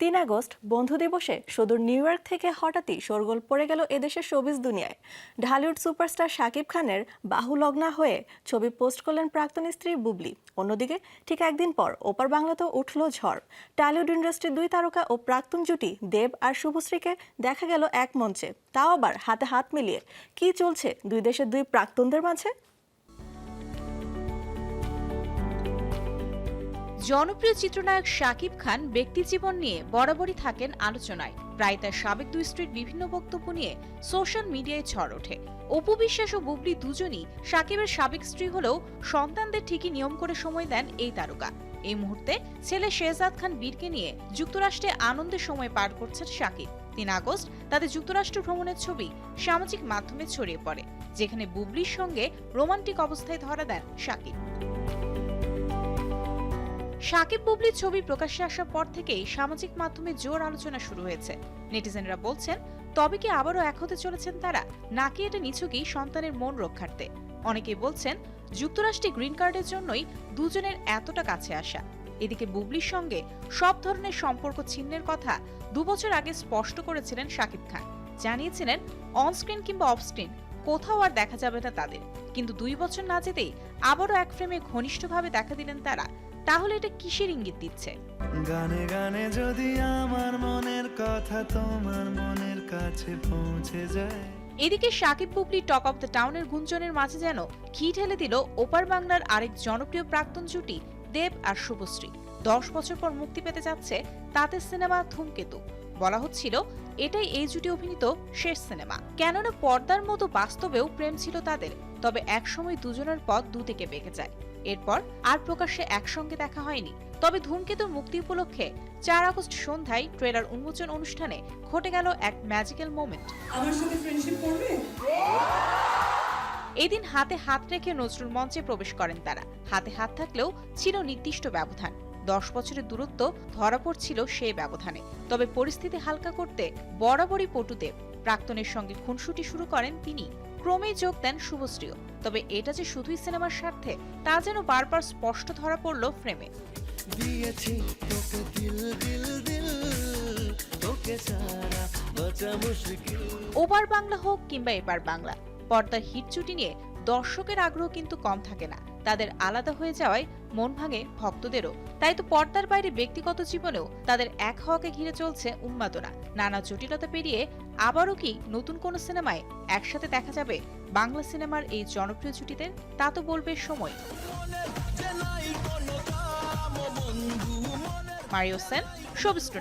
তিন আগস্ট বন্ধু দিবসে সুদূর নিউ ইয়র্ক থেকে হঠাৎই শোরগোল পড়ে গেল এদেশের শোবিজ দুনিয়ায়। ঢালিউড সুপারস্টার শাকিব খানের বাহুলগ্না হয়ে ছবি পোস্ট করলেন প্রাক্তন স্ত্রী বুবলি। অন্যদিকে, ঠিক একদিন পর ওপার বাংলাতেও উঠল ঝড়। টালিউড ইন্ডাস্ট্রির দুই তারকা ও প্রাক্তন জুটি দেব আর শুভশ্রীকে দেখা গেল এক মঞ্চে। তাও আবার হাতে হাত মিলিয়ে। কি চলছে দুই দেশের দুই প্রাক্তনদের মাঝে? জনপ্রিয় চিত্রনায়ক শাকিব খান ব্যক্তিজীবন নিয়ে বরাবরই থাকেন আলোচনায়। প্রায় তার সাবেক দুই স্ত্রীর বিভিন্ন বক্তব্য নিয়ে সোশ্যাল মিডিয়ায় ঝড় ওঠে। অপু বিশ্বাস ও বুবলি দুজনই শাকিবের সাবেক স্ত্রী হলেও সন্তানদের ঠিকই নিয়ম করে সময় দেন এই তারকা। এই মুহূর্তে ছেলে শেহজাদ খান বীরকে নিয়ে যুক্তরাষ্ট্রে আনন্দের সময় পার করছেন শাকিব। তিন আগস্ট তাদের যুক্তরাষ্ট্র ভ্রমণের ছবি সামাজিক মাধ্যমে ছড়িয়ে পড়ে, যেখানে বুবলির সঙ্গে রোমান্টিক অবস্থায় ধরা দেন শাকিব। সাকিব বুবলির ছবি প্রকাশ্যে আসার পর থেকেই সামাজিক মাধ্যমে জোর আলোচনা শুরু হয়েছে। নেটিজেনরা বলছেন, তবে কি আবারও এক হতে চলেছেন তারা? নাকি এটা নিছকই সন্তানের মন রক্ষার্থে? অনেকেই বলছেন, যুক্তরাষ্ট্রে গ্রিন কার্ডের জন্যই দুজনের এতটা কাছে আসা। এদিকে বুবলির সঙ্গে সব ধরনের সম্পর্ক ছিন্নের কথা দুবছর আগে স্পষ্ট করেছিলেন শাকিব খান। জানিয়েছিলেন, অনস্ক্রিন কিংবা অফস্ক্রিন কোথাও আর দেখা যাবে না তাদের। কিন্তু দুই বছর না যেতেই আবারও এক ফ্রেমে ঘনিষ্ঠভাবে দেখা দিলেন তারা। তাহলে এটা কিসের ইঙ্গিত দিচ্ছে? গানে গানে যদি আমার মনের কথা তোমার মনের কাছে পৌঁছে যায়। এদিকে Shakib Bubly talk of the টাউনের গুঞ্জনের মাঝে যেন ঘি ঢেলে দিল ওপার বাংলার আরেক জনপ্রিয় প্রাক্তন জুটি দেব আর শুভশ্রী। দশ বছর পর মুক্তি পেতে যাচ্ছে তাদের সিনেমা ধূমকেতু। বলা হচ্ছিল এটাই এই জুটি অভিনীত শেষ সিনেমা। কেননা পর্দার মতো বাস্তবেও প্রেম ছিল তাদের তবে একসময় দুজনের পথ দুদিকে বেঁকে যায়। এরপর আর প্রকাশ্যে একসঙ্গে দেখা হয়নি। তবে ধূমকেতুর মুক্তি উপলক্ষে চার আগস্ট সন্ধ্যায় ট্রেলার উন্মোচন অনুষ্ঠানে ঘটে গেল এক ম্যাজিক্যাল মোমেন্ট। আমার সাথে ফ্রেন্ডশিপ করবে? এদিন হাতে হাত রেখে নজরুল মঞ্চে প্রবেশ করেন তারা। হাতে হাত থাকলেও ছিল নির্দিষ্ট ব্যবধান। দশ বছরের দূরত্ব ধরা পড়ছিল সেই ব্যবধানে। তবে পরিস্থিতি হালকা করতে বরাবরই পটুদেব প্রাক্তনের সঙ্গে খুনসুটি শুরু করেন তিনি। ক্রমেই যোগ দেন শুভশ্রীও। তবে এটা যে শুধুই সিনেমার স্বার্থে তা যেন বারবার স্পষ্ট ধরা পড়ল ফ্রেমে। দিয়েছি তোকে দিল দিল দিল তোকে সারা বাঁচা মুশকিল। ওপার বাংলা হোক কিংবা এপার বাংলা পর্দার হিট জুটি নিয়ে দর্শকের আগ্রহ কিন্তু কম থাকে না। তাদের আলাদা হয়ে যাওয়ায় মন ভাঙে ভক্তদেরও। তাই তো পর্দার বাইরে ব্যক্তিগত জীবনেও তাদের এক হওয়াকে ঘিরে চলছে উন্মাদনা। নানা জটিলতা পেরিয়ে আবারও কি নতুন কোন সিনেমায় একসাথে দেখা যাবে বাংলা সিনেমার এই জনপ্রিয় জুটিতে? তা তো বলবে সময়। মারিও সেন শোবিস্টু